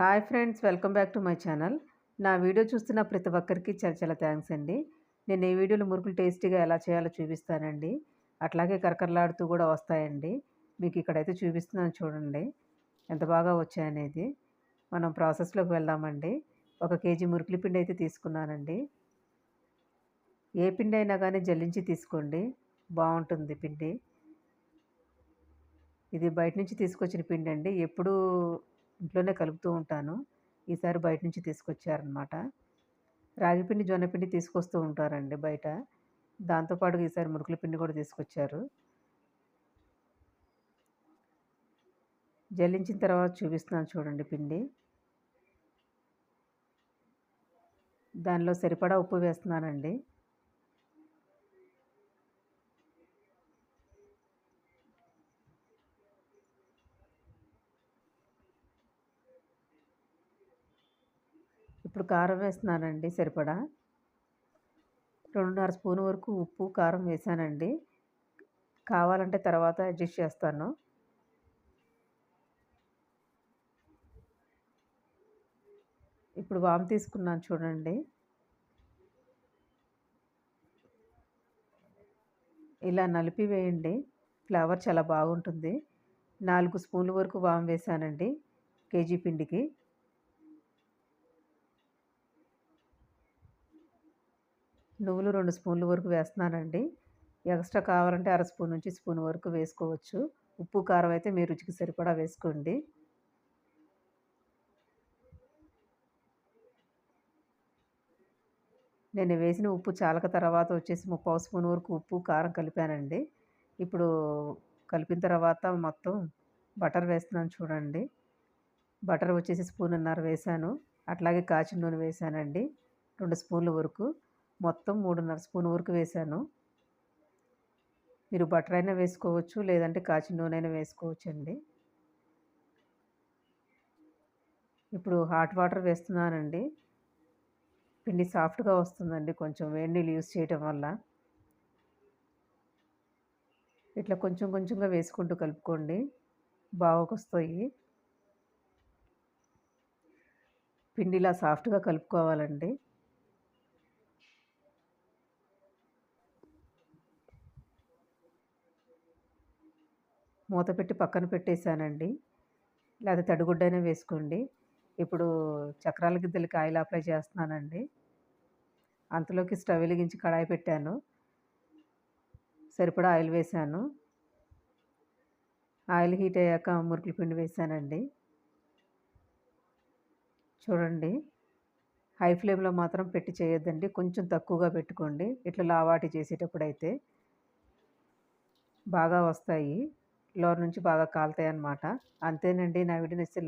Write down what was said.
Hi friends welcome back to my channel. నా video చూస్తున్న ప్రతి ఒక్కరికి చాలా చాలా థ్యాంక్స్ అండి. నేను ఈ వీడియోలో మురుకులు టేస్టీగా ఎలా చేయాలో చూపిస్తానండి. అట్లాగే కరకరలాడుతూ కూడా వస్తాయండి. మీకు ఇక్కడైతే చూపిస్తున్నాను చూడండి. ఎంత బాగా వచ్చాయనేది. మనం ప్రాసెస్లోకి వెళ్దామండి. ఒక కేజీ మురుకుల పిండి అయితే తీసుకున్నానండి. ఏ పిండి అయినా కానీ జల్లించి తీసుకోండి. బాగుంటుంది పిండి. ఇది బయట నుంచి తీసుకొచ్చిన పిండి అండి. ఎప్పుడు ఇంట్లోనే కలుపుతూ ఉంటాను. ఈసారి బయట నుంచి తీసుకొచ్చారనమాట రాగిపిండి జొన్నపిండి జొన్న పిండి తీసుకొస్తూ ఉంటారండి బయట. దాంతోపాటు ఈసారి మురుకుల పిండి కూడా తీసుకొచ్చారు. జల్లించిన తర్వాత చూపిస్తున్నాను చూడండి పిండి. దానిలో సరిపడా ఉప్పు వేస్తున్నానండి. ఇప్పుడు కారం వేస్తున్నానండి సరిపడా. రెండున్నర స్పూన్ వరకు ఉప్పు కారం వేసానండి. కావాలంటే తర్వాత అడ్జస్ట్ చేస్తాను. ఇప్పుడు వామ్ తీసుకున్నాను చూడండి. ఇలా నలిపి వేయండి. ఫ్లేవర్ చాలా బాగుంటుంది. నాలుగు స్పూన్ల వరకు వామ్ వేసానండి. కేజీ పిండికి. నువ్వులు రెండు స్పూన్ల వరకు వేస్తున్నానండి. ఎక్స్ట్రా కావాలంటే అర స్పూన్ నుంచి స్పూన్ వరకు వేసుకోవచ్చు. ఉప్పు కారం అయితే మీ రుచికి సరిపడా వేసుకోండి. నేను వేసిన ఉప్పు చాలక తర్వాత వచ్చేసి ముప్పావు స్పూన్ వరకు ఉప్పు కారం కలిపానండి. ఇప్పుడు కలిపిన తర్వాత మొత్తం బటర్ వేస్తున్నాను చూడండి. బటర్ వచ్చేసి స్పూన్ అన్నర వేసాను. అట్లాగే కాచిన నూనె వేశానండి రెండు స్పూన్ల వరకు. మొత్తం మూడున్నర స్పూన్ వరకు వేసాను. మీరు బటర్ అయినా వేసుకోవచ్చు లేదంటే కాచిన నూనె అయినా వేసుకోవచ్చు అండి ఇప్పుడు హాట్ వాటర్ వేస్తున్నానండి. పిండి సాఫ్ట్గా వస్తుందండి కొంచెం వేడి నీళ్ళు యూస్ చేయటం వల్ల. ఇట్లా కొంచెం కొంచెంగా వేసుకుంటూ కలుపుకోండి బాగోకొస్తాయి పిండి ఇలా సాఫ్ట్గా కలుపుకోవాలండి. మూత పెట్టి పక్కన పెట్టేశానండి. లేదా తడిగుడ్డైనా వేసుకోండి. ఇప్పుడు చక్రాల గిద్దలకి ఆయిల్ అప్లై చేస్తున్నానండి. అంతలోకి స్టవ్ వెలిగించి కడాయి పెట్టాను. సరిపడా ఆయిల్ వేసాను ఆయిల్ హీట్ అయ్యాక మురుకుల పిండి వేసానండి చూడండి. హై ఫ్లేమ్లో మాత్రం పెట్టి చేయొద్దండి. కొంచెం తక్కువగా పెట్టుకోండి. ఇట్లా లావాటి చేసేటప్పుడు అయితే బాగా వస్తాయి. లోర్ నుంచి బాగా కాలుతాయి అనమాట అంతేనండి నా వీడియో నచ్చితే